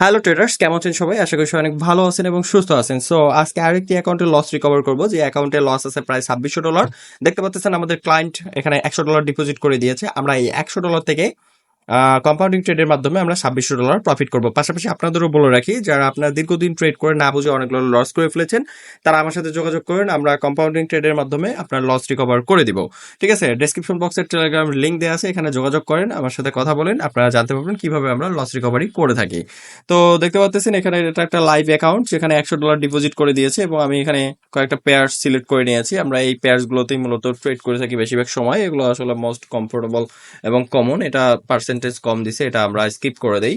Hello traders কেমন আছেন সবাই? আশা করি সবাই অনেক ভালো আছেন এবং সুস্থ আছেন। সো আজকে আরেকটি অ্যাকাউন্টে লস রিকভার করব। যে অ্যাকাউন্টে লস আছে প্রায় ছাব্বিশশো ডলার দেখতে পাচ্ছেন আমাদের ক্লায়েন্ট এখানে একশো ডলার ডিপোজিট করে দিয়েছে। আমরা এই একশো ডলার থেকে কম্পাউন্ডিং ট্রেডের মাধ্যমে আমরা ছাব্বিশশো ডলার প্রফিট করব। পাশাপাশি আপনাদেরও বলে রাখি, যারা আপনারা দীর্ঘদিন ট্রেড করে না বুঝে অনেকগুলো লস করে ফেলেছেন, তারা আমার সাথে যোগাযোগ করেন, আমরা কম্পাউন্ডিং ট্রেডের মাধ্যমে আপনার লস রিকভার করে দিব। ঠিক আছে? ডেসক্রিপশন বক্সের টেলিগ্রাম লিঙ্ক দেওয়া আছে, এখানে যোগাযোগ করেন, আমার সাথে কথা বলেন, আপনারা জানতে পারবেন কীভাবে আমরা লস রিকভারি করে থাকি। তো দেখতে পাচ্ছেন এখানে এটা একটা লাইভ অ্যাকাউন্ট যেখানে একশো ডলার ডিপোজিট করে দিয়েছে এবং আমি এখানে কয়েকটা পেয়ার্স সিলেক্ট করে নিয়েছি। আমরা এই পেয়ার্সগুলোতেই মূলত ট্রেড করে থাকি বেশিরভাগ সময়। এগুলো আসলে মোস্ট কমফোর্টেবল এবং কমন এটা পার্সেন্টেজ কম দিছে, এটা আমরা স্কিপ করে দেই।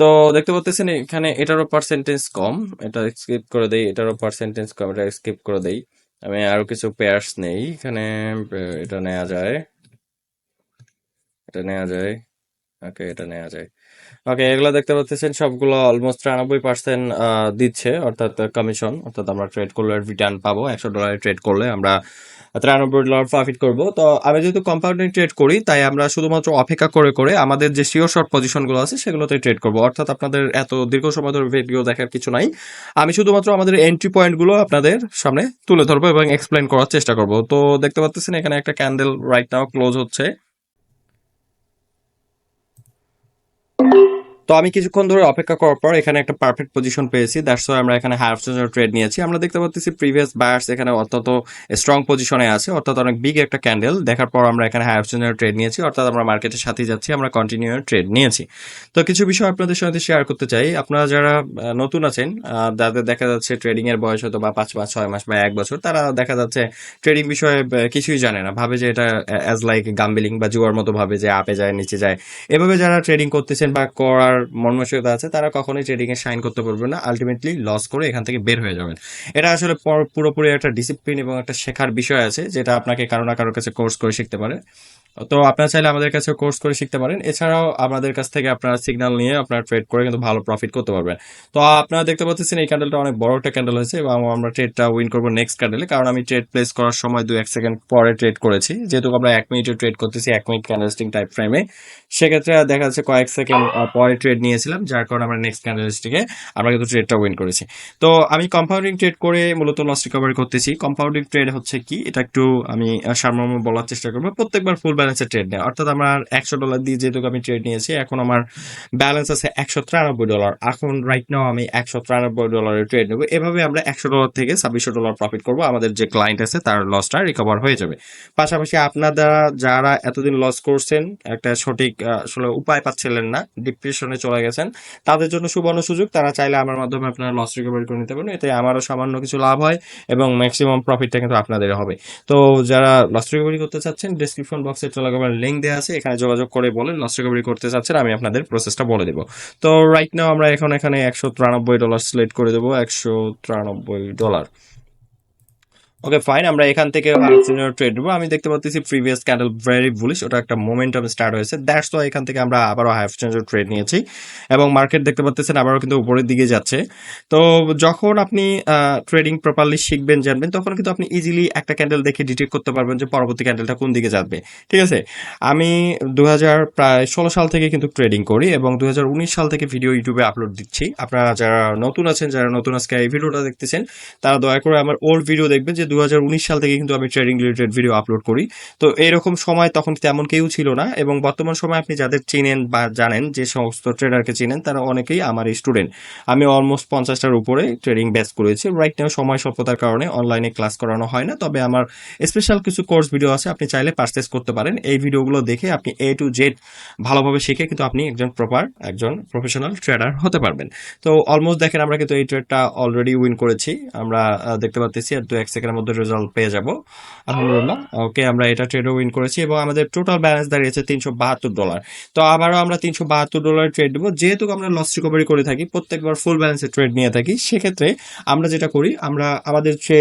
তো দেখতে পাচ্ছেন এখানে এটারও পার্সেন্টেজ কম, এটা স্কিপ করে দেই, এটারও পার্সেন্টেজ কম, এটা স্কিপ করে দেই। আমি আরও কিছু পেয়ার্স নেই, এখানে এটা নেওয়া যায়। এটা নেওয়া যায়। ওকে, এটা নেওয়া যায়। ওকে, এগুলো দেখতে পাচ্ছেন সবগুলো অলমোস্ট তিরানব্বই পার্সেন্ট দিচ্ছে, অর্থাৎ কমিশন অর্থাৎ আমরা ট্রেড করলে রিটার্ন পাবো, একশো ডলারে ট্রেড করলে আমরা তিরানব্বই ডলার প্রফিট করব। তো আমি যেহেতু কম্পাউন্ডিং ট্রেড করি, তাই আমরা শুধুমাত্র অপেক্ষা করে করে আমাদের যে শিওর শর্ট পজিশনগুলো আছে, সেগুলোতে ট্রেড করব। অর্থাৎ আপনাদের এত দীর্ঘ সময় ধরে ভিডিও দেখার কিছু নাই। আমি শুধুমাত্র আমাদের এন্ট্রি পয়েন্টগুলো আপনাদের সামনে তুলে ধরবো এবং এক্সপ্লেন করার চেষ্টা করব। তো দেখতে পাচ্ছেন এখানে একটা ক্যান্ডেল রাইট নাও ক্লোজ হচ্ছে। তো আমি কিছুক্ষণ ধরে অপেক্ষা করার পর এখানে একটা পারফেক্ট পজিশন পেয়েছি। দ্যাটস ওয়াই আমরা এখানে হায়ার অপশনের ট্রেড নিয়েছি। আমরা দেখতে পাচ্ছি প্রিভিয়াস বায়ার্স এখানে অত্যন্ত স্ট্রং পজিশনে আছে, অর্থাৎ অনেক বিগ একটা ক্যান্ডেল দেখার পর আমরা এখানে হায়ার অপশনের ট্রেড নিয়েছি, অর্থাৎ আমরা মার্কেটের সাথে যাচ্ছি, আমরা কন্টিনিউ ট্রেড নিয়েছি। তো কিছু বিষয় আপনাদের সাথে শেয়ার করতে চাই। আপনারা যারা নতুন আছেন যাদের দেখা যাচ্ছে ট্রেডিং এর বয়স হয়তো বা পাঁচ মাস ছয় মাস বা এক বছর, তারা দেখা যাচ্ছে ট্রেডিং বিষয়ে কিছুই জানে না। ভাবে যে এটা অ্যাজ লাইক গাম্বেলিং বা জুয়ার মতো ভাবে যে আপে যায়, নিচে যায়। এভাবে যারা ট্রেডিং করতেছেন বা করার মনমানসিকতা আছে, তারা কখনোই ট্রেডিংয়ে সাইন করতে পারবে না। আলটিমেটলি লস করে এখান থেকে বের হয়ে যাবেন। এটা আসলে পর- পুরোপুরি একটা ডিসিপ্লিন এবং একটা শেখার বিষয় আছে, যেটা আপনাকে কারও না কারোর কাছে কোর্স করে শিখতে পারে। তো আপনারা চাইলে আমাদের কাছে কোর্স করে শিখতে পারেন। এছাড়াও আমাদের কাছ থেকে আপনারা সিগন্যাল নিয়ে আপনারা ট্রেড করে কিন্তু ভালো প্রফিট করতে পারবেন। তো আপনারা দেখতে পাচ্ছেন, এই ক্যান্ডেলটা অনেক বড় একটা ক্যান্ডেল হয়েছে এবং আমরা ট্রেডটা উইন করব নেক্সট ক্যান্ডেলে কারণ আমি ট্রেড প্লেস করার সময় দু এক সেকেন্ড পরে ট্রেড করেছি। যেহেতু আমরা এক মিনিটে ট্রেড করতেছি, এক মিনিট ক্যান্ডেলস্টিং টাইপ ফ্রেমে সেক্ষেত্রে দেখা যাচ্ছে কয়েক সেকেন্ড পরে ট্রেড নিয়েছিলাম, যার কারণে আমরা নেক্সট ক্যান্ডেলস্টিকে আমরা কিন্তু ট্রেডটা উইন করেছি। তো আমি কম্পাউন্ডিং ট্রেড করে মূলত লস রিকভারি করতেছি। কম্পাউন্ডিং ট্রেড হচ্ছে কি? এটা একটু আমি সারমর্ম বলার চেষ্টা করব। প্রত্যেকবার ফুল ব্যালেন্সে ট্রেড নেয়। অর্থাৎ আমার একশো ডলার দিয়ে যেহেতু আমি ট্রেড নিয়েছি, এখন আমার ব্যালেন্স আছে একশো তিরানব্বই ডলার এখন রাইট নাও আমি একশো তিরানব্বই ডলারের ট্রেড নেব। এভাবে আমরা একশো ডলার থেকে ছাব্বিশশো ডলার প্রফিট করব। আমাদের যে ক্লায়েন্ট আছে, তার লসটা রিকভার হয়ে যাবে। পাশাপাশি আপনারা যারা এতদিন লস করছেন, একটা সঠিক আসলে উপায় পাচ্ছিলেন না ডিপ্রেশনে চলে গেছেন, তাদের জন্য সুবর্ণ সুযোগ তারা চাইলে আমার মাধ্যমে আপনারা লস রিকভারি করে নিতে পারেন। এতে আমারও সামান্য কিছু লাভ হয় এবং ম্যাক্সিমাম প্রফিটটা কিন্তু আপনাদের হবে। তো যারা লস রিকভারি করতে চাচ্ছেন ডিসক্রিপশন বক্সে টেলিগ্রামের লিঙ্ক দেওয়া আছে, এখানে যোগাযোগ করে বলেন লস রিকভারি করতে চাচ্ছেন, আমি আপনাদের প্রসেসটা বলে দেবো। তো রাইট নাও আমরা এখন এখানে একশো তিরানব্বই ডলার সিলেক্ট করে দেবো, একশো তিরানব্বই ডলার ওকে ফাইন আমরা এখান থেকে ট্রেড নেব। আমি দেখতে পাচ্ছি প্রিভিয়াস ক্যান্ডেল ভেরি বুলিশ ওটা একটা মোমেন্টাম স্টার্ট হয়েছে। দ্যাটস ওয়াই এখান থেকে আমরা আবারও হাফ চেঞ্জের ট্রেড নিয়েছি। এবং মার্কেট দেখতে পাচ্ছেন আবারও কিন্তু উপরের দিকে যাচ্ছে। তো যখন আপনি ট্রেডিং প্রপারলি শিখবেন জানবেন তখন কিন্তু আপনি ইজিলি একটা ক্যান্ডেল দেখে ডিটেক্ট করতে পারবেন যে পরবর্তী ক্যান্ডেলটা কোন দিকে যাবে। ঠিক আছে? আমি দু হাজার প্রায় ষোলো সাল থেকে কিন্তু ট্রেডিং করি এবং দু হাজার উনিশ সাল থেকে ভিডিও ইউটিউবে আপলোড দিচ্ছি। আপনারা যারা নতুন আছেন যারা নতুন আজকে এই ভিডিওটা দেখতেছেন তারা দয়া করে আমার ওল্ড ভিডিও দেখবেন যে দু হাজার উনিশ সাল থেকে কিন্তু আমি ট্রেডিং রিলেটেড ভিডিও আপলোড করি। তো এরকম সময় তখন তেমন কেউ ছিল না এবং বর্তমান সময় আপনি যাদের চিনেন বা জানেন, যে সমস্ত ট্রেডারকে চিনেন, তারা অনেকেই আমার স্টুডেন্ট আমি অলমোস্ট পঞ্চাশটার উপরে ট্রেডিং ব্যাচ করেছি। রাইট নাও সময় স্বল্পতার কারণে অনলাইনে ক্লাস করানো হয় না। তবে আমার স্পেশাল কিছু কোর্স ভিডিও আছে, আপনি চাইলে পারচেস করতে পারেন। এই ভিডিওগুলো দেখে আপনি এ টু জেড ভালোভাবে শিখে কিন্তু আপনি একজন প্রপার একজন প্রফেশনাল ট্রেডার হতে পারবেন। তো অলমোস্ট দেখেন আমরা কিন্তু এই ট্রেডটা অলরেডি উইন করেছি। আমরা দেখতে পাচ্ছি আর দু এক সেকেন্ডের মধ্যে রেজাল্ট পেয়ে যাব। আলহামদুলিল্লাহ। ওকে আমরা এটা ট্রেডও উইন করেছি এবং আমাদের টোটাল ব্যালেন্স দাঁড়িয়েছে তিনশো বাহাত্তর ডলার তো আবারও আমরা তিনশো বাহাত্তর ডলার ট্রেড দেবো। যেহেতু আমরা লস রিকভারি করে থাকি, প্রত্যেকবার ফুল ব্যালেন্সে ট্রেড নিয়ে থাকি, সেক্ষেত্রে আমরা যেটা করি, আমরা আমাদের যে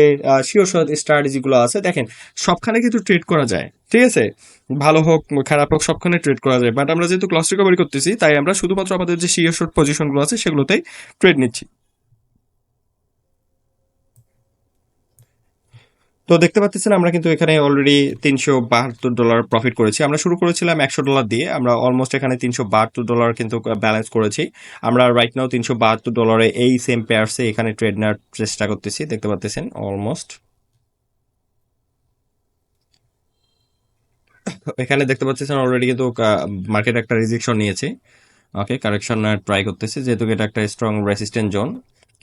শিওর স্ট্র্যাটেজিগুলো আছে, দেখেন, সবখানে কিন্তু ট্রেড করা যায়, ঠিক আছে? ভালো হোক, খারাপ হোক, সবখানে ট্রেড করা যায়। বাট আমরা যেহেতু লস রিকভারি করতেছি, তাই আমরা শুধুমাত্র আমাদের যে শিওর শর্ট পজিশনগুলো আছে, সেগুলোতেই ট্রেড নিচ্ছি। তো দেখতে পাচ্ছেন আমরা কিন্তু এখানে অলরেডি তিনশো বাহাত্তর ডলার প্রফিট করেছি। আমরা শুরু করেছিলাম একশো ডলার দিয়ে, আমরা অলমোস্ট এখানে তিনশো বাহাত্তর ডলার কিন্তু ব্যালেন্স করেছি। আমরা রাইট নাও তিনশো বাহাত্তর ডলারে এই সেম পেয়ার্সে এখানে ট্রেড নেওয়ার চেষ্টা করতেছি, দেখতে পাচ্ছেন অলমোস্ট এখানে দেখতে পাচ্ছেন অলরেডি কিন্তু মার্কেট একটা রিজেকশন নিয়েছে। ওকে কারেকশন ট্রাই করতেছে, যেহেতু এটা একটা strong resistant zone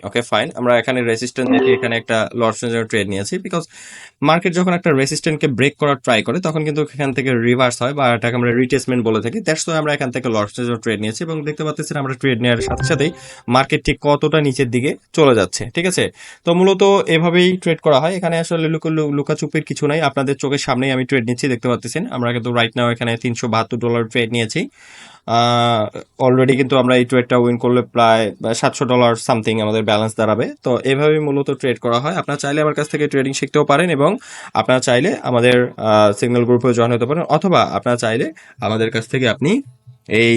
okay fine আমরা এখানে রেসিস্ট্যান্ট দেখে এখানে একটা লর্ডসের জন্য ট্রেড নিয়েছি বিকজ মার্কেট যখন একটা রেসিস্ট্যান্টকে ব্রেক করার ট্রাই করে, তখন কিন্তু এখান থেকে রিভার্স হয় বা এটাকে আমরা রিটেসমেন্ট বলে থাকি। দ্যাটস আমরা এখান থেকে লর্ডসের জন্য ট্রেড নিয়েছি এবং দেখতে পাচ্ছেন আমরা ট্রেড নেওয়ার সাথে সাথেই মার্কেট ঠিক কতটা নিচের দিকে চলে যাচ্ছে, ঠিক আছে? তো মূলত এভাবেই ট্রেড করা হয়। এখানে আসলে লুকো লুকাচুপির কিছু নাই। আপনাদের চোখের সামনেই আমি ট্রেড নিচ্ছি, দেখতে পাচ্ছেন আমরা কিন্তু রাইট নাও এখানে তিনশো বাহাত্তর ডলার ট্রেড নিয়েছি। অলরেডি কিন্তু আমরা এই ট্রেডটা উইন করলে প্রায় সাতশো ডলার সামথিং আমাদের ব্যালেন্স দাঁড়াবে। তো এভাবেই মূলত ট্রেড করা হয়। আপনারা চাইলে আমার কাছ থেকে ট্রেডিং শিখতেও পারেন এবং আপনারা চাইলে আমাদের সিগন্যাল গ্রুপেও জয়েন হতে পারেন। অথবা আপনারা চাইলে আমাদের কাছ থেকে আপনি এই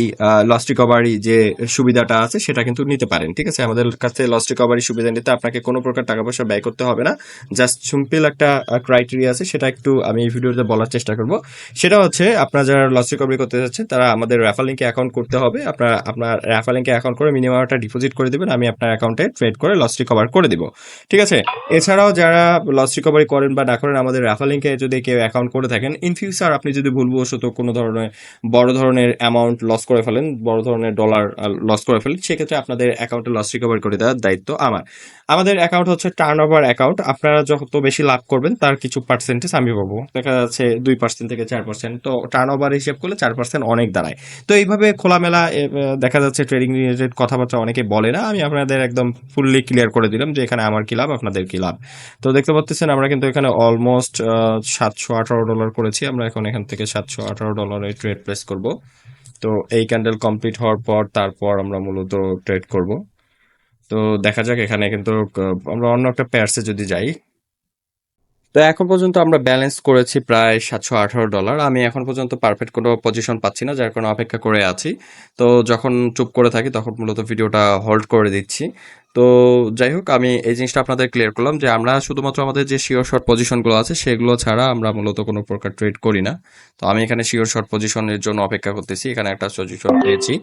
লস রিকভারি যে সুবিধাটা আছে সেটা কিন্তু নিতে পারেন, ঠিক আছে? আমাদের কাছে লস রিকভারি সুবিধা নিতে আপনাকে কোনো প্রকার টাকা পয়সা ব্যয় করতে হবে না। জাস্ট সিম্পল একটা ক্রাইটেরিয়া আছে, সেটা একটু আমি এই ভিডিওতে বলার চেষ্টা করব। সেটা হচ্ছে, আপনারা যারা লস রিকভারি করতে যাচ্ছেন, তারা আমাদের র্যাফাল লিঙ্কে অ্যাকাউন্ট করতে হবে। আপনার আপনার র্যাফাল লিঙ্কে অ্যাকাউন্ট করে মিনিমাম একটা ডিপোজিট করে দেবেন, আমি আপনার অ্যাকাউন্টে ট্রেড করে লস রিকভার করে দেবো, ঠিক আছে? এছাড়াও যারা লস রিকভারি করেন বা না করেন, আমাদের র্যাফাল লিঙ্কে যদি কেউ অ্যাকাউন্ট করে থাকেন ইন ফিউচার আপনি যদি ভুলবশত কোনো ধরনের, বড় ধরনের অ্যামাউন্ট লস করে ফেলেন, বড় ধরনের ডলার লস করে ফেলেন, সেক্ষেত্রে আপনাদের অ্যাকাউন্টে লস রিকভার করে দেওয়ার দায়িত্ব আমার। আমাদের অ্যাকাউন্ট হচ্ছে টার্ন ওভার অ্যাকাউন্ট আপনারা যত বেশি লাভ করবেন, তার কিছু পার্সেন্টেজ আমি পাবো। দেখা যাচ্ছে দুই পার্সেন্ট থেকে চার পার্সেন্ট তো টার্ন ওভার হিসেব করলে চার পার্সেন্ট অনেক দাঁড়ায়। তো এইভাবে খোলামেলা দেখা যাচ্ছে ট্রেডিং রিলেটেড কথাবার্তা অনেকে বলে না, আমি আপনাদের একদম ফুললি ক্লিয়ার করে দিলাম যে এখানে আমার কি লাভ, আপনাদের কি লাভ। তো দেখতে পাচ্ছেন আমরা কিন্তু এখানে অলমোস্ট সাতশো আঠারো ডলার করেছি, আমরা এখন এখান থেকে সাতশো আঠারো ডলারে ট্রেড প্লেস করব। তো এই ক্যান্ডেল কমপ্লিট হওয়ার পর তারপর আমরা মূলত ট্রেড করব। তো দেখা যাক, এখানে কিন্তু আমরা অন্য একটা প্যারসে যদি যাই। তো এখন পর্যন্ত আমরা ব্যালেন্স করেছি প্রায় সাতশো আঠারো ডলার আমি এখন পর্যন্ত পারফেক্ট কোনো পজিশন পাচ্ছি না, যার কারণে অপেক্ষা করে আছি। তো যখন চুপ করে থাকি, তখন মূলত ভিডিওটা হোল্ড করে দিচ্ছি। তো যাই হোক, আমি এই জিনিসটা আপনাদের ক্লিয়ার করলাম যে আমরা শুধুমাত্র আমাদের যে শিওর শর্ট পজিশনগুলো আছে, সেগুলো ছাড়া আমরা মূলত কোনো প্রকার ট্রেড করি না। তো আমি এখানে শিওর শর্ট পজিশনের জন্য অপেক্ষা করতেছি, এখানে একটা পজিশন পেয়েছি।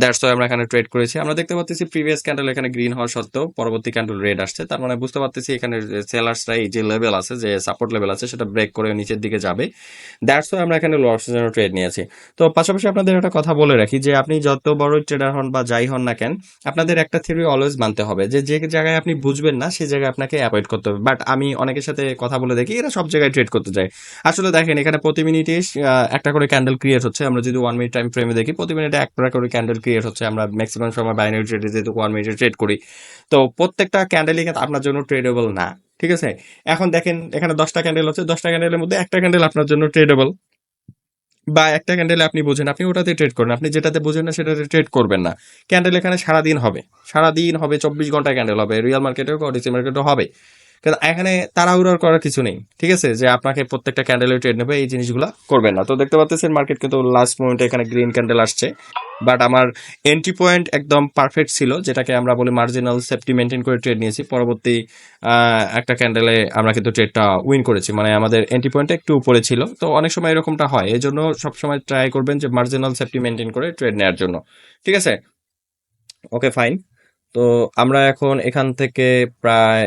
দ্যাটস আমরা এখানে ট্রেড করেছি। আমরা দেখতে পাচ্ছি প্রিভিয়াস ক্যান্ডেল এখানে গ্রিন হওয়া সত্ত্বেও পরবর্তী ক্যান্ডেল রেড আসছে। তার মানে বুঝতে পারতেছি এখানে সেলার্সরা এই যে লেভেল আছে, যে সাপোর্ট লেভেল আছে, সেটা ব্রেক করে নিচের দিকে যাবে। দ্যাটস আমরা এখানে লসের জন্য ট্রেড নিয়েছি। তো পাশাপাশি আপনাদের একটা কথা বলে রাখি যে আপনি যত বড় ট্রেডার হন বা যাই হন না কেন, আপনাদের একটা থিওরি অলওয়েজ মানতে হবে যে যে জায়গায় আপনি বুঝবেন না সেই জায়গায় আপনাকে অ্যাভয়েড করতে হবে। বাট আমি অনেকের সাথে কথা বলে দেখি, এরা সব জায়গায় ট্রেড করতে যায়। আসলে দেখেন, এখানে প্রতি মিনিটে একটা করে ক্যান্ডেল ক্রিয়েট হচ্ছে। আমরা যদি ওয়ান মিনিট টাইম ফ্রেমে দেখি, প্রতি মিনিটে একটা করে ক্যান্ডেল ক্রিয়েট হচ্ছে। আমরা ম্যাক্সিমাম সময় বাইনারি ট্রেডে যেহেতু ওয়ান মিনিটে ট্রেড করি। তো প্রত্যেকটা ক্যান্ডেলই কিন্তু আপনার জন্য ট্রেডেবল না। ঠিক আছে? এখন দেখেন, এখানে দশটা ক্যান্ডেল হচ্ছে দশটা ক্যান্ডেলের মধ্যে একটা ক্যান্ডেল আপনার জন্য ট্রেডেবল বা একটা ক্যান্ডেলে আপনি বোঝেন, আপনি ওটাতে ট্রেড করেন। আপনি যেটাতে বোঝেন না, সেটাতে ট্রেড করবেন না। ক্যান্ডেল এখানে সারাদিন হবে। সারাদিন হবে, চব্বিশ ঘণ্টা ক্যান্ডেল হবে। রিয়েল মার্কেটেও ডিসি মার্কেটেও হবে। কিন্তু এখানে তাড়াহুড়ার করার কিছু নেই। ঠিক আছে? যে আপনাকে প্রত্যেকটা ক্যান্ডেলে ট্রেড নেবে, এই জিনিসগুলো করবেন না। তো দেখতে পাচ্ছেন মার্কেট কিন্তু লাস্ট মোমেন্টে এখানে গ্রিন ক্যান্ডেল আসছে। বাট আমার এন্ট্রি পয়েন্ট একদম পারফেক্ট ছিল, যেটাকে আমরা বলি মার্জিনাল সেফটি মেনটেন করে ট্রেড নিয়েছি। পরবর্তী একটা ক্যান্ডেলে আমরা কিন্তু ট্রেডটা উইন করেছি। মানে আমাদের এন্ট্রি পয়েন্টটা একটু উপরে ছিল। তো অনেক সময় এরকমটা হয়। এই জন্য সবসময় ট্রাই করবেন যে মার্জিনাল সেফটি মেনটেন করে ট্রেড নেওয়ার জন্য। ঠিক আছে? ওকে ফাইন তো আমরা এখন এখান থেকে প্রায়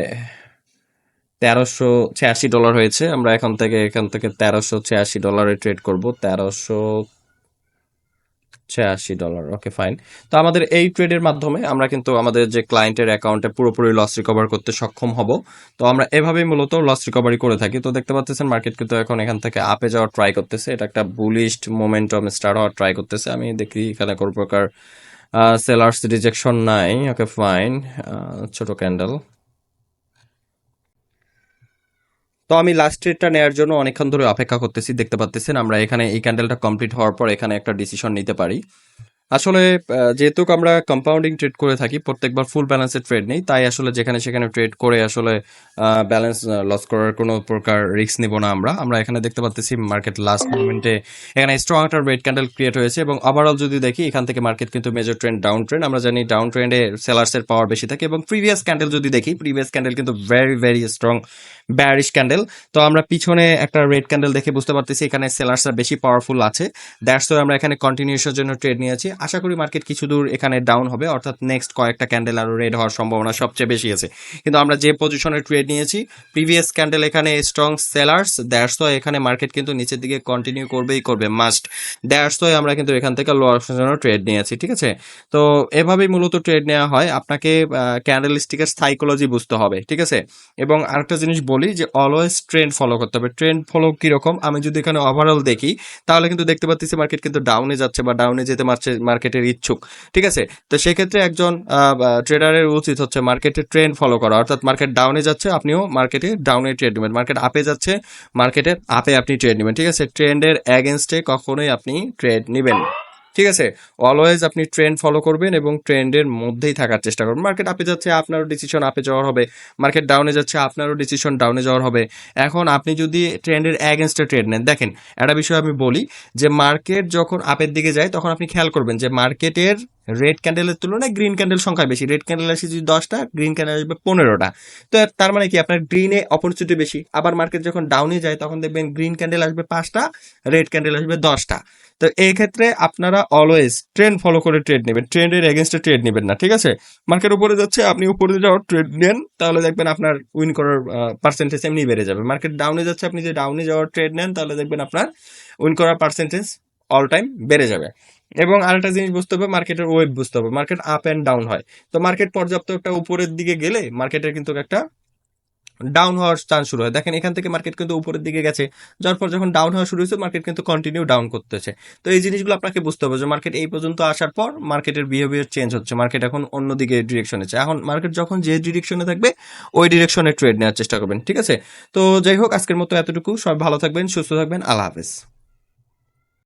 তেরোশো ছিয়াশি ডলার হয়েছে। আমরা এখন থেকে, এখান থেকে তেরোশো ছিয়াশি ডলারে ট্রেড করব। তেরোশো ছিয়াশি ডলার ওকে ফাইন তো আমাদের এই ট্রেডের মাধ্যমে আমরা কিন্তু আমাদের যে ক্লায়েন্টের অ্যাকাউন্টে পুরোপুরি লস রিকভার করতে সক্ষম হব। তো আমরা এভাবেই মূলত লস রিকভারি করে থাকি। তো দেখতে পাচ্ছেন মার্কেট কিন্তু এখন এখান থেকে আপে যাওয়ার ট্রাই করতেছে। এটা একটা বুলিস্ট মোমেন্টাম স্টার্ট হওয়ার ট্রাই করতেছে। আমি দেখি এখানে কোনো প্রকার সেলার্স রিজেকশন নাই ওকে ফাইন ছোট ক্যান্ডেল তো আমি লাস্ট ট্রেডটা নেওয়ার জন্য অনেকক্ষণ ধরে অপেক্ষা করতেছি, দেখতে পাচ্ছেন আমরা এখানে এই ক্যান্ডেলটা কমপ্লিট হওয়ার পর এখানে একটা ডিসিশন নিতে পারি। আসলে যেহেতু আমরা কম্পাউন্ডিং ট্রেড করে থাকি, প্রত্যেকবার ফুল ব্যালেন্সের ট্রেড নেই, তাই আসলে যেখানে সেখানে ট্রেড করে আসলে ব্যালেন্স লস করার কোনো প্রকার রিস্ক নিব না আমরা। আমরা এখানে দেখতে পাচ্ছি মার্কেট লাস্ট মুভমেন্টে এখানে স্ট্রং একটা রেড ক্যান্ডেল ক্রিয়েট হয়েছে এবং ওভারঅল যদি দেখি, এখান থেকে মার্কেট কিন্তু মেজর ট্রেন্ড ডাউন ট্রেন্ড আমরা জানি ডাউন ট্রেন্ডে সেলার্সের পাওয়ার বেশি থাকে এবং প্রিভিয়াস ক্যান্ডেল যদি দেখি প্রিভিয়াস ক্যান্ডেল কিন্তু very very strong bearish candle তো আমরা পিছনে একটা রেড ক্যান্ডেল দেখে বুঝতে পারতেছি এখানে সেলার্সরা বেশি পাওয়ারফুল আছে। দ্যাটস আমরা এখানে কন্টিনিউশনের জন্য ট্রেড নিয়েছি। আশা করি মার্কেট কিছু দূর এখানে ডাউন হবে, অর্থাৎ নেক্সট কয়েকটা ক্যান্ডেল আরও রেড হওয়ার সম্ভাবনা সবচেয়ে বেশি আছে। কিন্তু আমরা যে পজিশনে ট্রেড নিয়েছি প্রিভিয়াস ক্যান্ডেল এখানে স্ট্রং সেলার্স ওয়াই এখানে মার্কেট কিন্তু নিচের দিকে কন্টিনিউ করবেই করবে মাস্ট দ্যাটস আমরা কিন্তু এখান থেকে লোয়ার জন্য ট্রেড নিয়েছি, ঠিক আছে? তো এভাবেই মূলত ট্রেড নেওয়া হয়, আপনাকে ক্যান্ডেল স্টিকের সাইকোলজি বুঝতে হবে, ঠিক আছে? এবং আরেকটা জিনিস বলি যে অলওয়েজ ট্রেন্ড ফলো করতে হবে। ট্রেন্ড ফলো কীরকম? আমি যদি এখানে ওভারঅল দেখি, তাহলে কিন্তু দেখতে পাচ্ছি মার্কেট কিন্তু ডাউনে যাচ্ছে বা ডাউনে যেতে পারছে মার্কেটের ইচ্ছুক, ঠিক আছে? তো সেক্ষেত্রে একজন ট্রেডারের উচিত হচ্ছে মার্কেটে ট্রেন্ড ফলো করা। অর্থাৎ মার্কেট ডাউনে যাচ্ছে, আপনিও মার্কেটে ডাউনে ট্রেড নেবেন। মার্কেট আপে যাচ্ছে মার্কেটের আপে আপনি ট্রেড নেবেন, ঠিক আছে? ট্রেন্ডের অ্যাগেনস্টে কখনোই আপনি ট্রেড নেবেন। ঠিক আছে? অলওয়েজ আপনি ট্রেন্ড ফলো করবেন এবং ট্রেন্ডের মধ্যেই থাকার চেষ্টা করবেন। মার্কেট আপে যাচ্ছে, আপনারও ডিসিশন আপে যাওয়ার হবে। মার্কেট ডাউনে যাচ্ছে, আপনারও ডিসিশন ডাউনে যাওয়ার হবে। এখন আপনি যদি ট্রেন্ডের অ্যাগেনস্টে ট্রেড নেন, দেখেন, একটা বিষয় আমি বলি যে মার্কেট যখন আপের দিকে যায়, তখন আপনি খেয়াল করবেন যে মার্কেটের রেড ক্যান্ডেলের তুলনায় গ্রিন ক্যান্ডেল সংখ্যা বেশি। রেড ক্যান্ডেল আসে যদি দশটা গ্রিন ক্যান্ডেল আসবে পনেরোটা। তো তার মানে কি? আপনার গ্রিনে অপরচুনিটি বেশি। আবার মার্কেট যখন ডাউনে যায়, তখন দেখবেন গ্রিন ক্যান্ডেল আসবে পাঁচটা রেড ক্যান্ডেল আসবে দশটা। তো এই ক্ষেত্রে আপনারা অলওয়েজ ট্রেন্ড ফলো করে ট্রেড নেবেন। ট্রেন্ডের এগেনস্টে ট্রেড নেবেন না, ঠিক আছে? মার্কেট উপরে যাচ্ছে, আপনি উপরে যাওয়ার ট্রেড নেন, তাহলে দেখবেন আপনার উইন করার পার্সেন্টেজ এমনি বেড়ে যাবে। মার্কেট ডাউনে যাচ্ছে, আপনি যে ডাউনে যাওয়ার ট্রেড নেন, তাহলে দেখবেন আপনার উইন করার পার্সেন্টেজ অল টাইম বেড়ে যাবে। এবং আরেকটা জিনিস বুঝতে হবে, মার্কেটের ওয়েব বুঝতে হবে। মার্কেট আপ অ্যান্ড ডাউন হয়। তো মার্কেট পর্যাপ্ত একটা উপরের দিকে গেলে মার্কেটের কিন্তু একটা ডাউন হওয়ার চান্স শুরু হয়। দেখেন, এখান থেকে মার্কেট কিন্তু উপরের দিকে গেছে, যার পর যখন ডাউন হওয়া শুরু হয়েছে মার্কেট কিন্তু কন্টিনিউ ডাউন করতেছে। তো এই জিনিসগুলো আপনাকে বুঝতে হবে যে মার্কেট এই পর্যন্ত আসার পর মার্কেটের বিহেভিয়ার চেঞ্জ হচ্ছে। মার্কেট এখন অন্যদিকে ডিরেকশনে এখন মার্কেট যখন যে ডিরেকশনে থাকবে, ওই ডিরেকশনে ট্রেড নেওয়ার চেষ্টা করবেন, ঠিক আছে? তো যাই হোক, আজকের মতো এতটুকু। সব ভালো থাকবেন, সুস্থ থাকবেন। আল্লাহ হাফেজ।